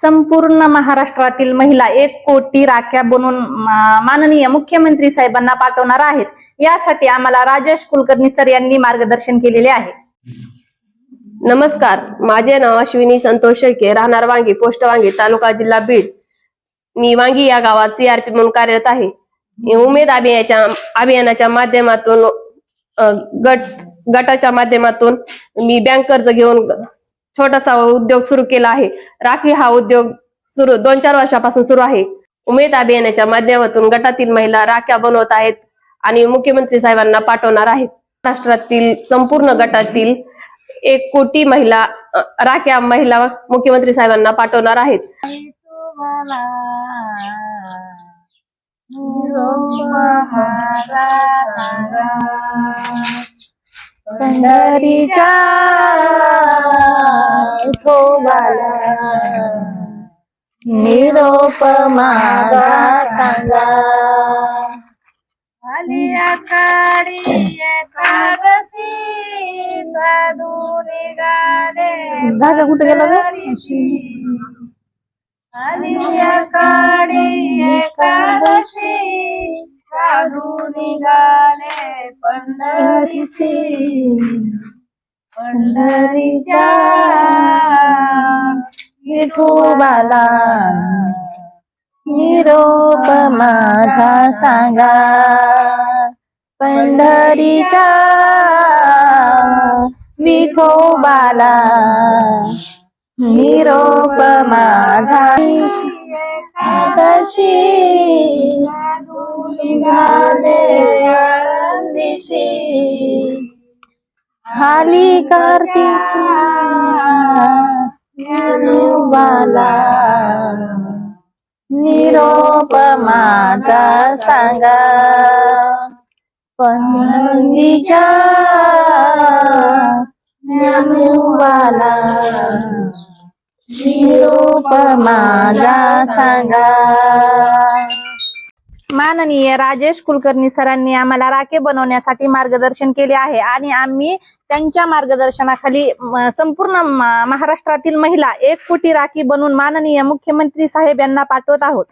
संपूर्ण महाराष्ट्रातील महिला एक कोटी राख्या बनवून माननीय मुख्यमंत्री साहेबांना पाठवणार आहेत. यासाठी आम्हाला राजेश कुलकर्णी सर यांनी मार्गदर्शन केलेले आहे. नमस्कार. माझे नाव अश्विनी संतोष शेळके. राहणार वांगी पोस्ट वांगी तालुका जिल्हा बीड. मी वांगी या गावात सीआरपी म्हणून कार्यरत आहे. उमेद अभियानाच्या अभियानाच्या माध्यमातून गट गटाच्या माध्यमातून मी बँक कर्ज घेऊन छोटासा उद्योग सुरू केला आहे. राखी हा उद्योग सुरू दोन चार वर्षापासून सुरू आहे. उमेद अभियानाच्या माध्यमातून गटातील महिला राख्या बनवत आहेत आणि मुख्यमंत्री साहेबांना पाठवणार आहेत. महाराष्ट्रातील संपूर्ण गटातील एक कोटी महिला राख्या महिला मुख्यमंत्री साहेबांना पाठवणार आहेत. पंढरीच्या विठोबाला निरोप माझा सांगा. आली आकाडी एकादशी साधू निघाले धागा कुठे गेला आली आकाडी एकादशी साधू निघाले पंढरीच्या विठोबाला. निरोप माझा सांगा. पंढरीच्या विठोबाला. निरोप माझा. तशी दिशी खाली करती. मला निरोप माझा सांगा. पंढरीच्या ज्ञानोबाला निरोप माझा सांगा. माननीय राजेश कुलकर्णी सरांनी आम्हाला राखे बनवण्यासाठी मार्गदर्शन केले आहे. आणि आम्ही त्यांच्या मार्गदर्शनाखाली संपूर्ण महाराष्ट्रातील महिला एक कोटी राखी बनवून माननीय मुख्यमंत्री साहेब यांना पाठवत आहोत.